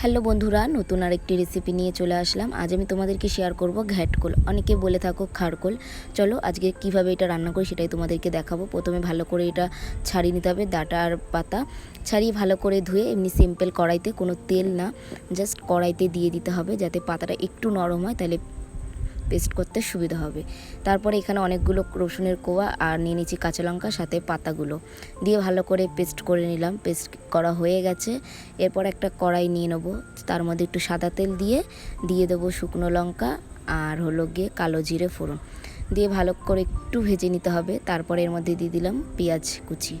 Hello বন্ধুরা, নতুন আরেকটি রেসিপি নিয়ে চলে আসলাম। আজ আমি তোমাদেরকে শেয়ার করব ঘ্যাটকোল অনেকে বলে থাকো খাড়কোল চলো আজকে কীভাবে এটা রান্না করি সেটাই তোমাদেরকে দেখাবো। প্রথমে ভালো করে এটা ছাড়িয়ে নিতে হবে ডাটা আর পাতা। ছাড়িয়ে ভালো করে ধুয়ে এমনি সিম্পল কড়াইতে কোনো তেল না জাস্ট কড়াইতে দিয়ে দিতে হবে যাতে পাতাটা একটু নরম হয়, তাহলে পেস্ট করতে সুবিধা হবে। তারপরে এখানে অনেকগুলো রসুনের কোয়া আর নিয়ে নিচ্ছি কাঁচা লঙ্কা, সাথে পাতাগুলো। দিয়ে ভালো করে পেস্ট করে নিলাম। পেস্ট করা হয়ে গেছে। এরপর একটা কড়াই নিয়ে নেব। তার মধ্যে একটু সাদা তেল দিয়ে দিয়ে দেবো শুকনো লঙ্কা আর হলো গিয়ে কালো জিরে ফোড়ন। দিয়ে ভালো করে একটু ভেজে নিতে হবে। তারপরে এর মধ্যে দিয়ে দিলাম পেঁয়াজ কুচি।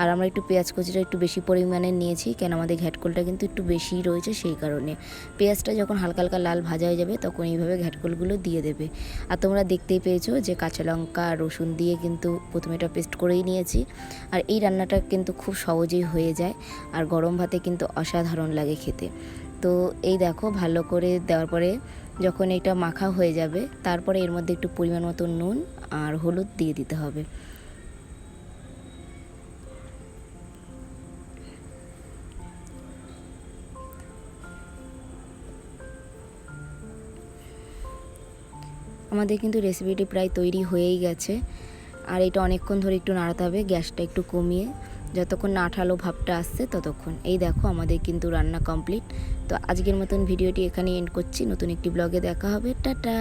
আর আমরা একটু পেঁয়াজ কুচিটা একটু বেশি পরিমাণে নিয়েছি, কেন আমাদের ঘ্যাটকোলটা কিন্তু একটু বেশিই রয়েছে সেই কারণে। পেঁয়াজটা যখন হালকা হালকা লাল ভাজা হয়ে যাবে, তখন এইভাবে ঘ্যাটকোলগুলো দিয়ে দেবে। আর তোমরা দেখতেই পেয়েছ যে কাঁচা লঙ্কা, রসুন দিয়ে কিন্তু প্রথমে এটা পেস্ট করেই নিয়েছি। আর এই রান্নাটা কিন্তু খুব সহজেই হয়ে যায়, আর গরম ভাতে কিন্তু অসাধারণ লাগে খেতে। তো এই দেখো, ভালো করে দেওয়ার পরে যখন এটা মাখা হয়ে যাবে, তারপরে এর মধ্যে একটু পরিমাণ মতো নুন আর হলুদ দিয়ে দিতে হবে। আমাদের কিন্তু রেসিপিটি প্রায় তৈরি হয়েই গেছে। আর এটা অনেকক্ষণ ধরে একটু নাড়াতে হবে, গ্যাসটা একটু কমিয়ে। যতক্ষণ না আঠালো ভাবটা আসছে, ততক্ষণ। এই দেখো, আমাদের কিন্তু রান্না কমপ্লিট তো আজকের মতন ভিডিওটি এখানে এন্ড করছি। নতুন একটি ব্লগে দেখা হবে। টাটা!